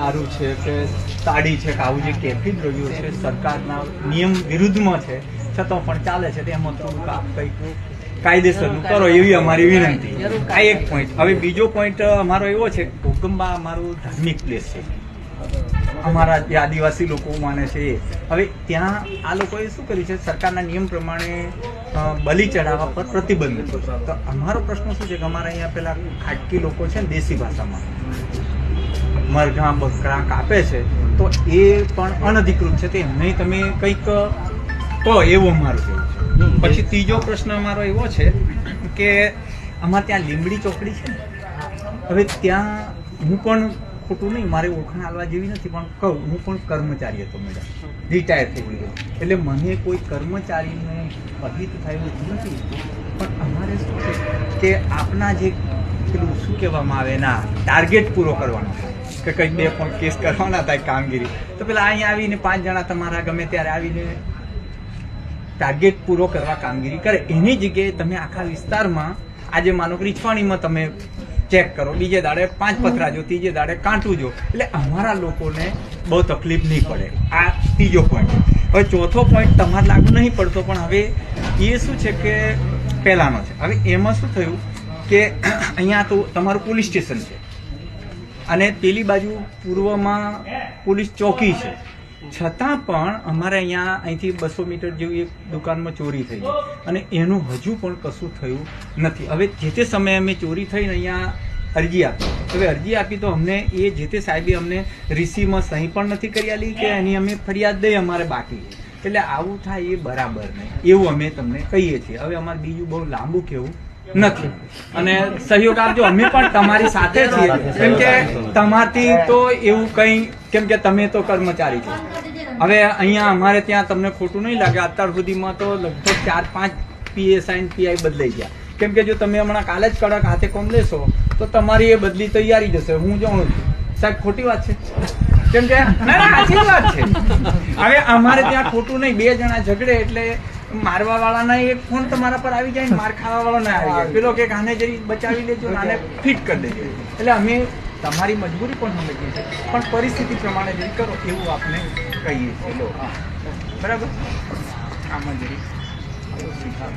દારૂ છે કે તાડી છે કે આવું જે કેફી દ્રવ્યો છે સરકારના નિયમ વિરુદ્ધમાં છે છતાં પણ ચાલે છે તેમાં થોડુંક આપ કંઈક કાયદેસરનું કરો એવી અમારી વિનંતી. આ એક પોઈન્ટ હવે બીજો પોઈન્ટ અમારો એવો છે ભૂકંબા અમારું ધાર્મિક પ્લેસ છે. અમારા જે આદિવાસી લોકો માને છે એ. હવે ત્યાં આ લોકોએ શું કર્યું છે સરકારના નિયમ પ્રમાણે બલી ચડાવવા પર પ્રતિબંધ. છે તો અમારો પ્રશ્ન શું છે કે અમારા અહીંયા પેલા ખાટકી લોકો છે ને દેશી ભાષામાં. મરઘા બકરા કાપે છે તો એ પણ અનધિકૃત છે તે એમને તમે કંઈક કહો એવું મારું કહેવું છે. પછી ત્રીજો પ્રશ્ન મારો એવો છે કે અમારે ત્યાં લીંબડી ચોકડી છે હવે ત્યાં હું પણ ખોટું નહીં મારે ઓળખાણ આવવા જેવી નથી પણ કહું હું પણ કર્મચારી હતો મેડમ રિટાયર થઈ ગયો. એટલે મને કોઈ કર્મચારીને અહિત થાય નથી. પણ અમારે શું છે કે આપના જે પેલું શું કહેવામાં આવે ના ટાર્ગેટ પૂરો કરવાનો કે કંઈક બે પણ કેસ કરવાના થાય કામગીરી. તો પેલા અહીંયા આવીને પાંચ જણા તમારા ગમે ત્યારે આવીને ટાર્ગેટ પૂરો કરવા કામગીરી કરે. એની જગ્યાએ તમે આખા વિસ્તારમાં આજે માનો કે રીછવાણીમાં તમે ચેક કરો. બીજે દાડે પાંચ પથરા જો ત્રીજે દાડે કાંટું જો. એટલે અમારા લોકોને બહુ તકલીફ નહીં પડે. આ ત્રીજો પોઈન્ટ હવે ચોથો પોઈન્ટ તમારે લાગુ નહીં પડતો પણ હવે એ શું છે કે પહેલાંનો છે. હવે એમાં શું થયું કે અહીંયા તો તમારું પોલીસ સ્ટેશન છે. અને પેલી બાજુ પૂર્વમાં પોલીસ ચોકી છે. છતાં પણ અમારે અહીંયા અહીંથી બસો મીટર જેવી એક દુકાનમાં ચોરી થઈ અને એનું હજુ પણ કશું થયું નથી. હવે જે તે સમયે અમે ચોરી થઈને અહીંયા અરજી આપી. હવે અરજી આપી તો અમને એ જે તે સાહેબે અમને રિસીવમાં સહી પણ નથી કરી આલી કે એની અમે ફરિયાદ દઈ અમારે બાકી. એટલે આવું થાય એ બરાબર નહીં. એવું અમે તમને કહીએ છીએ. હવે અમારે બીજું બહુ લાંબુ કેવું નથી. અને સહયોગ આપજો. અમે પણ તમારી સાથે છીએ. કેમ કે તમારથી તો એવું કંઈ, કેમ કે તમે તો કર્મચારી છો. હવે અહીંયા અમારે ત્યાં તમને ખોટું નહીં લાગે. અત્યાર સુધીમાં તો લગભગ ચાર, પાંચ પીએસઆઈ પીઆઈ બદલાઈ ગયા. કેમ કે જો તમે હમણાં કાલે જ કડક હાથે કોમ લેશો, તો તમારી એ બદલી તૈયારી જશે. હું જાણું છું. સાહેબ, ખોટી વાત છે? કેમ કે હવે અમારે ત્યાં ખોટું નહીં. બે જણા ઝઘડે એટલે મારવા વાળાના એક ફોન તમારા પર આવી જાય માર ખાવા વાળો ના આવી જાય. પેલો કે આને જરી બચાવી લેજો આને ફિટ કરી દેજો. એટલે અમે તમારી મજબૂરી પણ સમજીએ છીએ પણ પરિસ્થિતિ પ્રમાણે જરી કરો એવું આપને કહીએ છીએ. બરાબર? આમાં જરી શીખા